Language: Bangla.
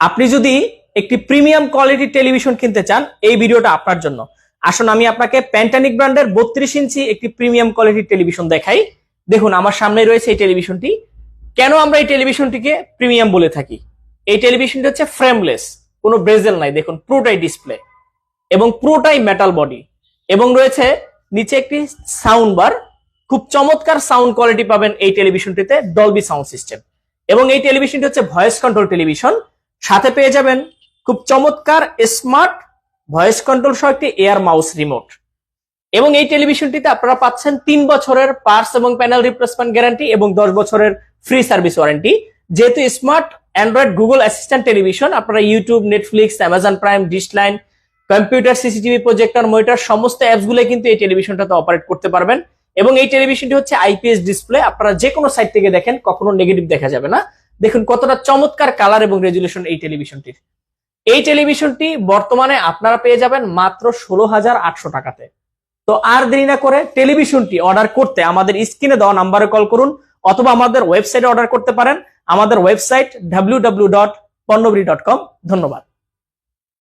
আপনি যদি একটি প্রিমিয়াম কোয়ালিটির টেলিভিশন কিনতে চান, এই ভিডিওটা আপনার জন্য। আসুন, আমি আপনাকে প্যান্টানিক ব্র্যান্ডের বত্রিশ ইঞ্চি একটি প্রিমিয়াম কোয়ালিটির টেলিভিশন দেখাই। দেখুন, আমার সামনে রয়েছে এই টেলিভিশনটি। কেন আমরা এই টেলিভিশনটিকে প্রিমিয়াম বলে থাকি? এই টেলিভিশনটি হচ্ছে ফ্রেমলেস কোনো ব্রেজেল নাই। দেখুন, পুরোটাই ডিসপ্লে এবং পুরোটাই মেটাল বডি এবং রয়েছে নিচে একটি সাউন্ড বার খুব চমৎকার সাউন্ড কোয়ালিটি পাবেন এই টেলিভিশনটিতে ডলবি সাউন্ড সিস্টেম এবং এই টেলিভিশনটি হচ্ছে ভয়েস কন্ট্রোল টেলিভিশন। সাথে পেয়ে যাবেন খুব চমৎকার স্মার্ট ভয়েস কন্ট্রোল সহ একটি এয়ার মাউস রিমোট এবং এই টেলিভিশনটিতে আপনারা পাচ্ছেন তিন বছরের পার্টস এবং প্যানেল রিপ্লেসমেন্ট গ্যারান্টি এবং দশ বছরের ফ্রি সার্ভিস ওয়ারেন্টি যেহেতু smart Android Google assistant television আপনারা ইউটিউব নেটফ্লিক্স অ্যামাজন প্রাইম ডিসলাইন কম্পিউটার সিসিটিভি প্রজেক্টর মনিটর সমস্ত অ্যাপসগুলো কিন্তু এই টেলিভিশনটাতে অপারেট করতে পারবেন। এবং এই টেলিভিশনটি হচ্ছে আইপিএস ডিসপ্লে আপনারা যে কোনো সাইট থেকে দেখেন, কখনো নেগেটিভ দেখা যাবে না। দেখুন কতটা চমৎকার কালার এবং রেজুলেশন এই টেলিভিশনটির এই টেলিভিশনটি বর্তমানে আপনারা পেয়ে যাবেন মাত্র ষোলো হাজার আটশো টাকাতে। তো আর দেরি না করে টেলিভিশনটি অর্ডার করতে আমাদের স্ক্রিনে দেওয়া নাম্বারে কল করুন, অথবা আমাদের ওয়েবসাইটে অর্ডার করতে পারেন। আমাদের ওয়েবসাইট ডাব্লিউ ডাব্লিউ ধন্যবাদ।